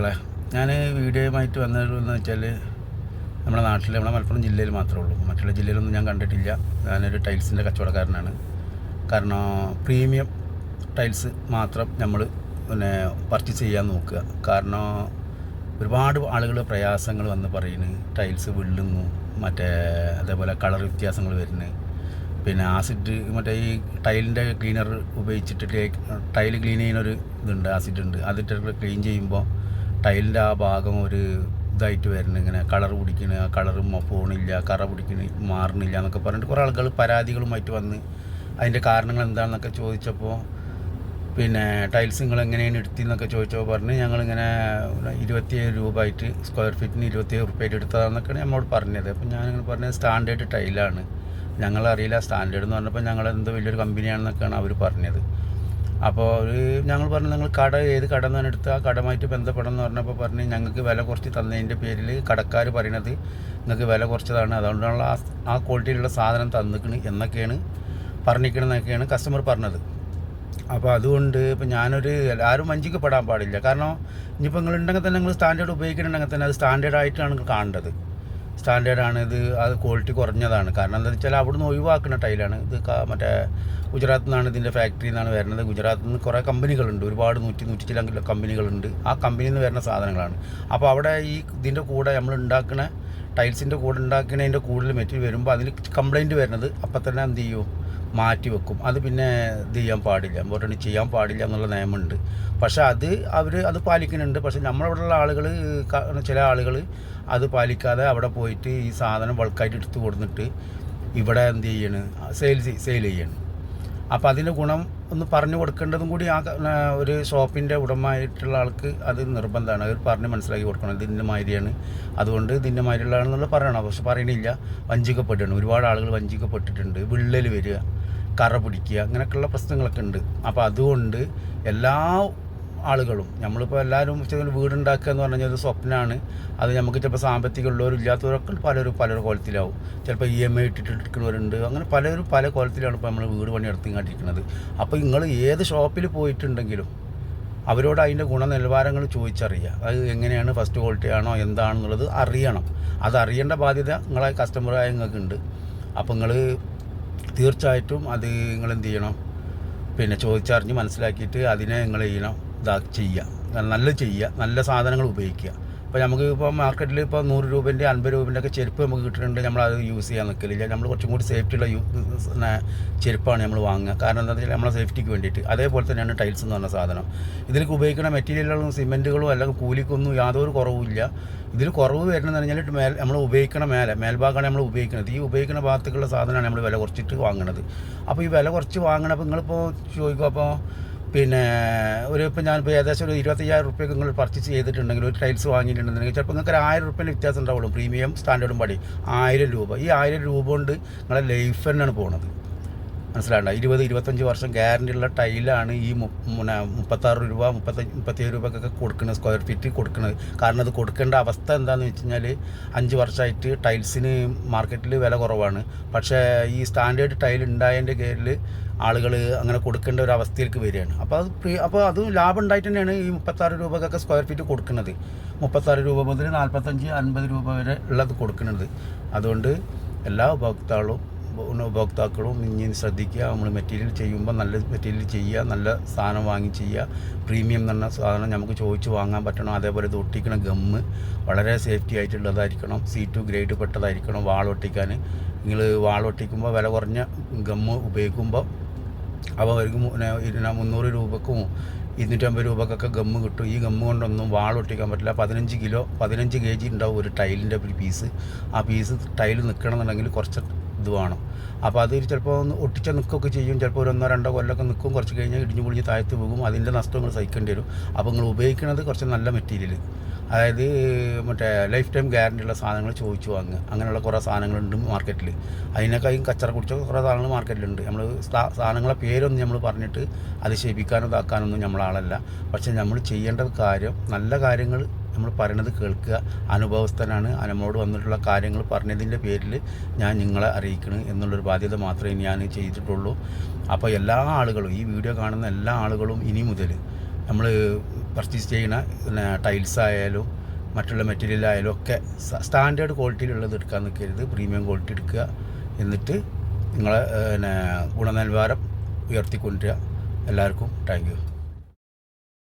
സുഹൃത്തുക്കളെ ഞാൻ വീഡിയോയുമായിട്ട് വന്നതെന്ന് വെച്ചാൽ നമ്മുടെ നാട്ടിൽ നമ്മുടെ മലപ്പുറം ജില്ലയിൽ മാത്രമേ ഉള്ളൂ. മറ്റുള്ള ജില്ലയിലൊന്നും ഞാൻ കണ്ടിട്ടില്ല. ഞാനൊരു ടൈൽസിന്റെ കച്ചവടക്കാരനാണ്. കാരണം പ്രീമിയം ടൈൽസ് മാത്രം നമ്മൾ പിന്നെ പർച്ചേസ് ചെയ്യാൻ നോക്കുക. കാരണം ഒരുപാട് ആളുകൾ പ്രയാസങ്ങൾ വന്ന് പറയുന്നു ടൈൽസ് വിള്ളുന്നു മറ്റേ അതേപോലെ കളർ വ്യത്യാസങ്ങൾ വരുന്നു. പിന്നെ ആസിഡ് മറ്റേ ഈ ടൈലിന്റെ ക്ലീനർ ഉപയോഗിച്ചിട്ട് ടൈൽ ക്ലീൻ ചെയ്യുന്നൊരു ഇതുണ്ട് ആസിഡ് ഉണ്ട്. അതിട്ട് ക്ലീൻ ചെയ്യുമ്പോൾ ടൈലിന്റെ ആ ഭാഗം ഒരു ഇതായിട്ട് വരുന്നു ഇങ്ങനെ കളർ പിടിക്കണ ആ കളറും പോണില്ല കറ പിടിക്കണ മാറണില്ല എന്നൊക്കെ പറഞ്ഞിട്ട് കുറേ ആളുകൾ പരാതികളുമായിട്ട് വന്ന് അതിന്റെ കാരണങ്ങൾ എന്താണെന്നൊക്കെ ചോദിച്ചപ്പോൾ പിന്നെ ടൈൽസ് നിങ്ങൾ എങ്ങനെയാണ് എടുത്തിന്നൊക്കെ ചോദിച്ചപ്പോൾ പറഞ്ഞ് ഞങ്ങളിങ്ങനെ ഇരുപത്തിയേഴ് രൂപ ആയിട്ട് സ്ക്വയർ ഫീറ്റിന് ഇരുപത്തിയേഴ് റുപ്യ എടുത്തതാണെന്നൊക്കെയാണ് നമ്മളോട് പറഞ്ഞത്. അപ്പം ഞാനിങ്ങനെ പറഞ്ഞത് സ്റ്റാൻഡേർഡ് ടൈലാണ്. ഞങ്ങളറിയില്ല സ്റ്റാൻഡേർഡ് എന്ന് പറഞ്ഞപ്പോൾ ഞങ്ങൾ എന്തോ വലിയൊരു കമ്പനിയാണെന്നൊക്കെയാണ് അവർ പറഞ്ഞത്. അപ്പോൾ ഒരു ഞങ്ങൾ പറഞ്ഞു നിങ്ങൾ കട ഏത് കട എന്നാണ് എടുത്ത് ആ കടമായിട്ട് ബന്ധപ്പെടണം എന്ന് പറഞ്ഞപ്പോൾ പറഞ്ഞ് ഞങ്ങൾക്ക് വില കുറച്ച് തന്നതിന്റെ പേരിൽ കടക്കാർ പറയണത് നിങ്ങൾക്ക് വില കുറച്ചതാണ്. അതുകൊണ്ടാണ് ആ ആ ക്വാളിറ്റിയിലുള്ള സാധനം തന്നിക്കണ് എന്നൊക്കെയാണ് പറഞ്ഞിരിക്കണമെന്നൊക്കെയാണ് കസ്റ്റമർ പറഞ്ഞത്. അപ്പോൾ അതുകൊണ്ട് ഇപ്പം ഞാനൊരു ആരും വഞ്ചിക്കപ്പെടാൻ പാടില്ല. കാരണം ഇനിയിപ്പോൾ നിങ്ങൾ ഉണ്ടെങ്കിൽ തന്നെ നിങ്ങൾ സ്റ്റാൻഡേർഡ് ഉപയോഗിക്കണമെങ്കിൽ തന്നെ അത് സ്റ്റാൻഡേർഡ് ആയിട്ടാണ് നിങ്ങൾ കാണേണ്ടത്. സ്റ്റാൻഡേർഡാണ് ഇത് അത് ക്വാളിറ്റി കുറഞ്ഞതാണ്. കാരണം എന്താ വെച്ചാൽ അവിടുന്ന് ഒഴിവാക്കുന്ന ടൈലാണ്. ഇത് മറ്റേ ഗുജറാത്തിൽ നിന്നാണ് ഇതിന്റെ ഫാക്ടറിയിൽ നിന്നാണ് വരുന്നത്. ഗുജറാത്തിൽ നിന്ന് കുറേ കമ്പനികളുണ്ട്. ഒരുപാട് നൂറ്റി നൂറ്റി ചില കമ്പനികളുണ്ട്. ആ കമ്പനിയിൽ നിന്ന് വരുന്ന സാധനങ്ങളാണ്. അപ്പോൾ അവിടെ ഈ ഇതിന്റെ കൂടെ നമ്മൾ ഉണ്ടാക്കുന്ന ടൈൽസിന്റെ കൂടെ ഉണ്ടാക്കുന്നതിന്റെ കൂടുതൽ മെറ്റീരിയൽ വരുമ്പോൾ അതിൽ കംപ്ലൈന്റ് വരുന്നത് അപ്പം തന്നെ എന്ത് ചെയ്യും? മാറ്റി വെക്കും അത് പിന്നെ ഇത് ചെയ്യാൻ പാടില്ല. ഇമ്പോർട്ടന്റ് ചെയ്യാൻ പാടില്ല എന്നുള്ള നിയമമുണ്ട്. പക്ഷേ അത് അവർ അത് പാലിക്കുന്നുണ്ട്. പക്ഷേ നമ്മളവിടെയുള്ള ആളുകൾ ചില ആളുകൾ അത് പാലിക്കാതെ അവിടെ പോയിട്ട് ഈ സാധനം ബൾക്കായിട്ട് എടുത്ത് കൊടുത്തിട്ട് ഇവിടെ എന്ത് ചെയ്യണ്? സെയിൽ സെയിൽ ചെയ്യണം. അപ്പോൾ അതിന്റെ ഗുണം ഒന്ന് പറഞ്ഞു കൊടുക്കേണ്ടതും കൂടി ആ ഒരു ഷോപ്പിന്റെ ഉടമയായിട്ടുള്ള ആൾക്ക് അത് നിർബന്ധമാണ്. അവർ പറഞ്ഞ് മനസ്സിലാക്കി കൊടുക്കണം. ഇത് ഇന്ന മാതിരിയാണ്. അതുകൊണ്ട് ഇതിന്റെ മാതിരിയുള്ളതാണെന്നുള്ളത് പറയണം. പക്ഷെ പറയണില്ല. വഞ്ചിക്കപ്പെട്ടിട്ടുണ്ട്. ഒരുപാട് ആളുകൾ വഞ്ചിക്കപ്പെട്ടിട്ടുണ്ട്. വിള്ളൽ വരിക. കറ പിടിക്കുക അങ്ങനെയൊക്കെയുള്ള പ്രശ്നങ്ങളൊക്കെ ഉണ്ട്. അപ്പോൾ അതുകൊണ്ട് എല്ലാ ആളുകളും നമ്മളിപ്പോൾ എല്ലാവരും ചെറിയ വീടുണ്ടാക്കുക എന്ന് പറഞ്ഞാൽ ഒരു സ്വപ്നമാണ് അത് നമുക്ക് ചിലപ്പോൾ സാമ്പത്തികം ഉള്ളവരും ഇല്ലാത്തവരൊക്കെ പലരും പല കോലത്തിലാവും. ചിലപ്പോൾ ഇ എം ഐ ഇട്ടിട്ട് എടുക്കുന്നവരുണ്ട് അങ്ങനെ പലരും പല കോലത്തിലാണ് ഇപ്പോൾ നമ്മൾ വീട് പണി എടുത്തിങ്ങാണ്ടിരിക്കുന്നത് അപ്പോൾ നിങ്ങൾ ഏത് ഷോപ്പിൽ പോയിട്ടുണ്ടെങ്കിലും അവരോട് അതിന്റെ ഗുണനിലവാരങ്ങൾ ചോദിച്ചറിയുക. അത് എങ്ങനെയാണ് ഫസ്റ്റ് ക്വാളിറ്റി ആണോ എന്താണെന്നുള്ളത് അറിയണം. അത് അറിയേണ്ട ബാധ്യത നിങ്ങളെ കസ്റ്റമറായ നിങ്ങൾക്കുണ്ട് അപ്പോൾ നിങ്ങൾ തീർച്ചയായിട്ടും അത് നിങ്ങൾ എന്ത് ചെയ്യണം പിന്നെ ചോദിച്ചറിഞ്ഞ് മനസ്സിലാക്കിയിട്ട് അതിനെ നിങ്ങൾ ചെയ്യണം ഇതാ ചെയ്യുക നല്ല ചെയ്യുക നല്ല സാധനങ്ങൾ ഉപയോഗിക്കുക. ഇപ്പോൾ നമുക്ക് ഇപ്പോൾ മാർക്കറ്റിൽ ഇപ്പോൾ നൂറ് രൂപേന്റെ അൻപത് രൂപേന്റെ ഒക്കെ ചെരുപ്പ് നമുക്ക് കിട്ടുന്നുണ്ട് നമ്മൾ അത് യൂസ് ചെയ്യാൻ നിൽക്കില്ല നമ്മൾ കുറച്ചും കൂടി സേഫ്റ്റിയുള്ള ചെരുപ്പാണ് നമ്മൾ വാങ്ങുക. കാരണം എന്താ വെച്ചാൽ നമ്മളെ സേഫ്റ്റിക്ക് വേണ്ടിയിട്ട്. അതേപോലെ തന്നെയാണ് ടൈൽസ് എന്ന് പറഞ്ഞ സാധനം. ഇതിലേക്ക് ഉപയോഗിക്കുന്ന മെറ്റീരിയലുകളും സിമെന്റുകളും അല്ലെങ്കിൽ കൂലിക്കൊന്നും യാതൊരു കുറവുമില്ല ഇതിൽ കുറവ് വരുന്നതെന്ന് പറഞ്ഞാൽ മേൽ നമ്മൾ ഉപയോഗിക്കണ മേലെ മേൽഭാഗമാണ് നമ്മൾ ഉപയോഗിക്കുന്നത് ഈ ഉപയോഗിക്കുന്ന ഭാഗത്തേക്കുള്ള സാധനമാണ് നമ്മൾ വില കുറച്ചിട്ട് വാങ്ങുന്നത് അപ്പോൾ ഈ വില കുറച്ച് വാങ്ങണപ്പോൾ നിങ്ങളിപ്പോൾ ചോദിക്കും അപ്പോൾ പിന്നെ ഒരു ഇപ്പം ഞാനിപ്പോൾ ഏകദേശം ഒരു ഇരുപത്തയ്യായിരം റുപ്യക്ക് നിങ്ങൾ പർച്ചേസ് ചെയ്തിട്ടുണ്ടെങ്കിൽ ഒരു ടൈൽസ് വാങ്ങിയിട്ടുണ്ടെങ്കിൽ ചിലപ്പോൾ നിങ്ങൾക്ക് ഒരു ആയിരം റുപ്യേന്റെ വ്യത്യാസം ഉണ്ടാവുള്ളൂ. പ്രീമിയം സ്റ്റാൻഡേർഡും പടി. ആയിരം രൂപ. ഈ ആയിരം രൂപ കൊണ്ട് നിങ്ങളെ ലൈഫ് തന്നെയാണ് പോകുന്നത് മനസ്സിലാണ്ട ഇരുപത് ഇരുപത്തഞ്ച് വർഷം ഗ്യാരണ്ടി ഉള്ള ടൈലാണ് ഈ പിന്നെ മുപ്പത്താറ് രൂപ മുപ്പത്തഞ്ച് മുപ്പത്തേഴ് രൂപക്കൊക്കെ കൊടുക്കുന്നത് സ്ക്വയർ ഫീറ്റ് കൊടുക്കുന്നത് കാരണം അത് കൊടുക്കേണ്ട അവസ്ഥ എന്താണെന്ന് വെച്ച് കഴിഞ്ഞാൽ അഞ്ച് വർഷമായിട്ട് ടൈൽസിന് മാർക്കറ്റിൽ വില കുറവാണ്. പക്ഷേ ഈ സ്റ്റാൻഡേർഡ് ടൈൽ ഉണ്ടായതിന്റെ പേരിൽ ആളുകൾ അങ്ങനെ കൊടുക്കേണ്ട ഒരു അവസ്ഥയിലേക്ക് വരികയാണ്. അപ്പോൾ അത് അപ്പോൾ അത് ലാഭം ഉണ്ടായിട്ട് തന്നെയാണ് ഈ മുപ്പത്താറ് രൂപക്കൊക്കെ സ്ക്വയർ ഫീറ്റ് കൊടുക്കുന്നത്. മുപ്പത്താറ് രൂപ മുതൽ നാൽപ്പത്തഞ്ച് അൻപത് രൂപ വരെ ഉള്ളത് കൊടുക്കുന്നത്. അതുകൊണ്ട് എല്ലാ ഉപഭോക്താക്കളും ഉപഭോക്താക്കളും ഇനി ശ്രദ്ധിക്കുക. നമ്മൾ മെറ്റീരിയൽ ചെയ്യുമ്പോൾ നല്ല മെറ്റീരിയൽ ചെയ്യുക നല്ല സാധനം വാങ്ങി ചെയ്യുക. പ്രീമിയം എന്ന് പറഞ്ഞ സാധനം നമുക്ക് ചോദിച്ച് വാങ്ങാൻ പറ്റണം. അതേപോലെ ഇത് ഒട്ടിക്കണ ഗമ്മ് വളരെ സേഫ്റ്റി ആയിട്ടുള്ളതായിരിക്കണം. സി ടു ഗ്രേഡ് പെട്ടതായിരിക്കണം വാൾ ഒട്ടിക്കാൻ. നിങ്ങൾ വാൾ ഒട്ടിക്കുമ്പോൾ വില കുറഞ്ഞ ഗമ്മ് ഉപയോഗിക്കുമ്പോൾ അപ്പോൾ അവർക്ക് പിന്നെ മുന്നൂറ് രൂപക്കും ഇരുന്നൂറ്റമ്പത് രൂപക്കൊക്കെ ഗമ്മ് കിട്ടും. ഈ ഗമ്മ് കൊണ്ടൊന്നും വാളൊട്ടിക്കാൻ പറ്റില്ല. പതിനഞ്ച് കിലോ പതിനഞ്ച് കെ ജി ഉണ്ടാവും ഒരു ടൈലിന്റെ ഒരു പീസ്. ആ പീസ് ടൈൽ നിൽക്കണമെന്നുണ്ടെങ്കിൽ കുറച്ച് ഇത് വേണം. അപ്പോൾ അത് ചിലപ്പോൾ ഒന്ന് ഒട്ടിച്ച നിൽക്കുകയൊക്കെ ചെയ്യും. ചിലപ്പോൾ ഒരു ഒന്നോ രണ്ടോ കൊല്ലമൊക്കെ നിൽക്കും കുറച്ച് കഴിഞ്ഞാൽ ഇടിഞ്ഞു പൊളിഞ്ഞ് താഴ്ത്ത് പോകും. അതിന്റെ നഷ്ടം നിങ്ങൾ സഹിക്കേണ്ടി വരും. അപ്പോൾ നിങ്ങൾ ഉപയോഗിക്കുന്നത് കുറച്ച് നല്ല മെറ്റീരിയൽ അതായത് മറ്റേ ലൈഫ് ടൈം ഗ്യാരണ്ടി ഉള്ള സാധനങ്ങൾ ചോദിച്ചു വാങ്ങുക. അങ്ങനെയുള്ള കുറേ സാധനങ്ങളുണ്ട് മാർക്കറ്റിൽ അതിനേക്കാളും കച്ചറ കുടിച്ച കുറേ സാധനങ്ങൾ മാർക്കറ്റിലുണ്ട്. നമ്മൾ സാധനങ്ങളെ പേരൊന്നും നമ്മൾ പറഞ്ഞിട്ട് അത് ശേപിക്കാനോ ഇതാക്കാനൊന്നും നമ്മളാളല്ല. പക്ഷേ നമ്മൾ ചെയ്യേണ്ട കാര്യം നല്ല കാര്യങ്ങൾ നമ്മൾ പറയണത് കേൾക്കുക. അനുഭവസ്ഥനാണ്. അനമോട് വന്നിട്ടുള്ള കാര്യങ്ങൾ പറഞ്ഞതിന്റെ പേരിൽ ഞാൻ നിങ്ങളെ അറിയിക്കണം എന്നുള്ളൊരു ബാധ്യത മാത്രമേ ഞാൻ ചെയ്തിട്ടുള്ളൂ. അപ്പോൾ എല്ലാ ആളുകളും ഈ വീഡിയോ കാണുന്ന എല്ലാ ആളുകളും ഇനി മുതൽ നമ്മൾ പർച്ചേസ് ചെയ്യുന്ന ടൈൽസ് ആയാലും മറ്റുള്ള മെറ്റീരിയൽ ആയാലും ഒക്കെ സ്റ്റാൻഡേർഡ് ക്വാളിറ്റിയിലുള്ളത് എടുക്കാൻ നിൽക്കരുത്. പ്രീമിയം ക്വാളിറ്റി എടുക്കുക. എന്നിട്ട് നിങ്ങളെ പിന്നെ ഗുണനിലവാരം ഉയർത്തിക്കൊണ്ടിരിക്കുക എല്ലാവർക്കും താങ്ക് യു